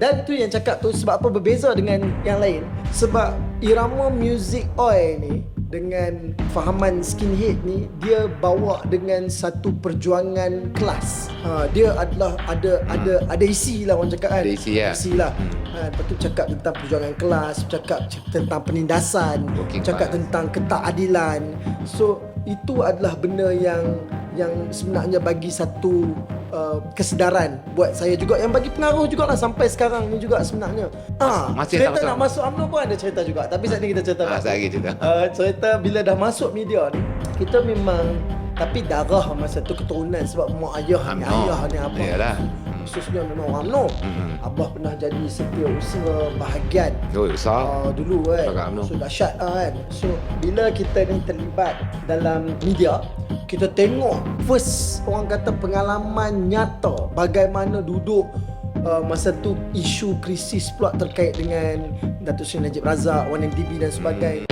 Dan tu yang cakap tu sebab apa berbeza dengan yang lain Sebab irama music oi ni dengan fahaman skinhead ni dia bawa dengan satu perjuangan kelas. Ha, dia adalah ada ada ada isi lah orang cakap kan. Ada isi, ya. Isi lah. Ha, lepas tu cakap tentang perjuangan kelas, cakap tentang penindasan, Working cakap class. tentang ketakadilan. So itu adalah benda yang yang sebenarnya bagi satu uh, kesedaran buat saya juga yang bagi pengaruh jugalah sampai sekarang ni juga sebenarnya. Ah, Masih cerita tak nak masuk masuk UMNO pun ada cerita juga. Tapi saat ni kita cerita Ah, saya lagi cerita. Uh, cerita bila dah masuk media ni kita memang tapi darah masa tu keturunan sebab mak ayah ni ayah ni abah Yalah. Khususnya memang orang UMNO Hmm. abah pernah jadi setiausaha bahagian Oh, besar. uh, dulu kan Agak UMNO. so dahsyat lah kan so bila kita ni terlibat dalam media kita tengok first orang kata pengalaman nyata bagaimana duduk uh, masa tu isu krisis pula terkait dengan Datuk Seri Najib Razak 1MDB dan sebagainya